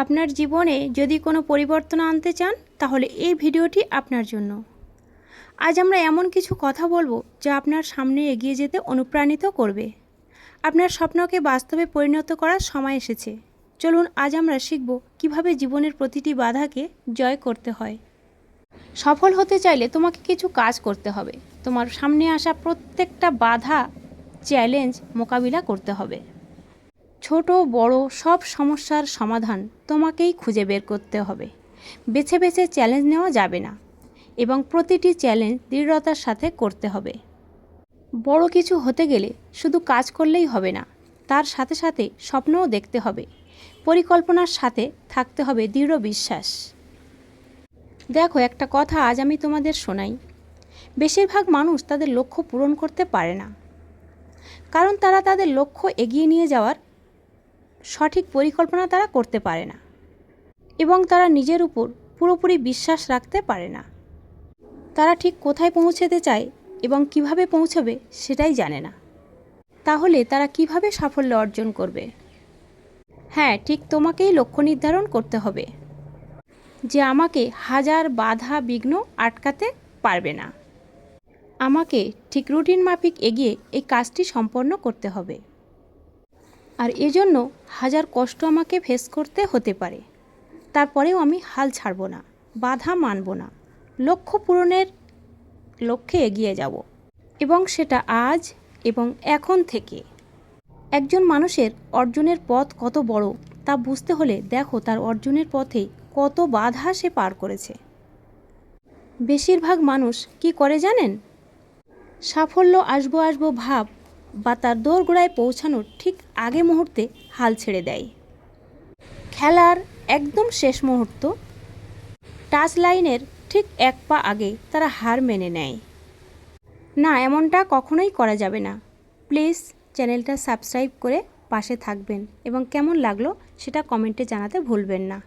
আপনার জীবনে যদি কোনো পরিবর্তন আনতে চান, তাহলে এই ভিডিওটি আপনার জন্য। আজ আমরা এমন কিছু কথা বলব যা আপনার সামনে এগিয়ে যেতে অনুপ্রাণিত করবে। আপনার স্বপ্নকে বাস্তবে পরিণত করার সময় এসেছে। চলুন আজ আমরা শিখব কীভাবে জীবনের প্রতিটি বাধাকে জয় করতে হয়। সফল হতে চাইলে তোমাকে কিছু কাজ করতে হবে। তোমার সামনে আসা প্রত্যেকটা বাধা, চ্যালেঞ্জ মোকাবিলা করতে হবে। ছোট, বড় সব সমস্যার সমাধান তোমাকেই খুঁজে বের করতে হবে। বেছে বেছে চ্যালেঞ্জ নেওয়া যাবে না এবং প্রতিটি চ্যালেঞ্জ দৃঢ়তার সাথে করতে হবে। বড় কিছু হতে গেলে শুধু কাজ করলেই হবে না, তার সাথে সাথে স্বপ্নও দেখতে হবে, পরিকল্পনার সাথে থাকতে হবে দৃঢ় বিশ্বাস। দেখো, একটা কথা আজ আমি তোমাদের শোনাই। বেশিরভাগ মানুষ তাদের লক্ষ্য পূরণ করতে পারে না। কারণ তারা তাদের লক্ষ্য এগিয়ে নিয়ে যাওয়ার সঠিক পরিকল্পনা তারা করতে পারে না এবং তারা নিজের উপর পুরোপুরি বিশ্বাস রাখতে পারে না। তারা ঠিক কোথায় পৌঁছতে চায় এবং কীভাবে পৌঁছবে সেটাই জানে না। তাহলে তারা কীভাবে সাফল্য অর্জন করবে? হ্যাঁ ঠিক তোমাকেই লক্ষ্য নির্ধারণ করতে হবে যে আমাকে হাজার বাধা বিঘ্ন আটকাতে পারবে না। আমাকে ঠিক রুটিন মাফিক এগিয়ে এই কাজটি সম্পন্ন করতে হবে। আর এজন্য হাজার কষ্ট আমাকে ফেস করতে হতে পারে। তারপরেও আমি হাল ছাড়ব না, বাধা মানব না, লক্ষ্য পূরণের লক্ষ্যে এগিয়ে যাব। এবং সেটা আজ এবং এখন থেকে। একজন মানুষের অর্জনের পথ কত বড়, তা বুঝতে হলে দেখো তার অর্জনের পথে কত বাধা সে পার করেছে। বেশিরভাগ মানুষ কি করে জানেন? সাফল্য আসব আসব ভাব বা তার দোরগোড়ায় পৌঁছানোর ঠিক আগে মুহূর্তে হাল ছেড়ে দেয়। খেলার একদম শেষ মুহূর্ত, টাচ লাইনের ঠিক এক পা আগে তারা হার মেনে নেয়। না, এমনটা কখনোই করা যাবে না। প্লিজ চ্যানেলটা সাবস্ক্রাইব করে পাশে থাকবেন এবং কেমন লাগল সেটা কমেন্টে জানাতে ভুলবেন না।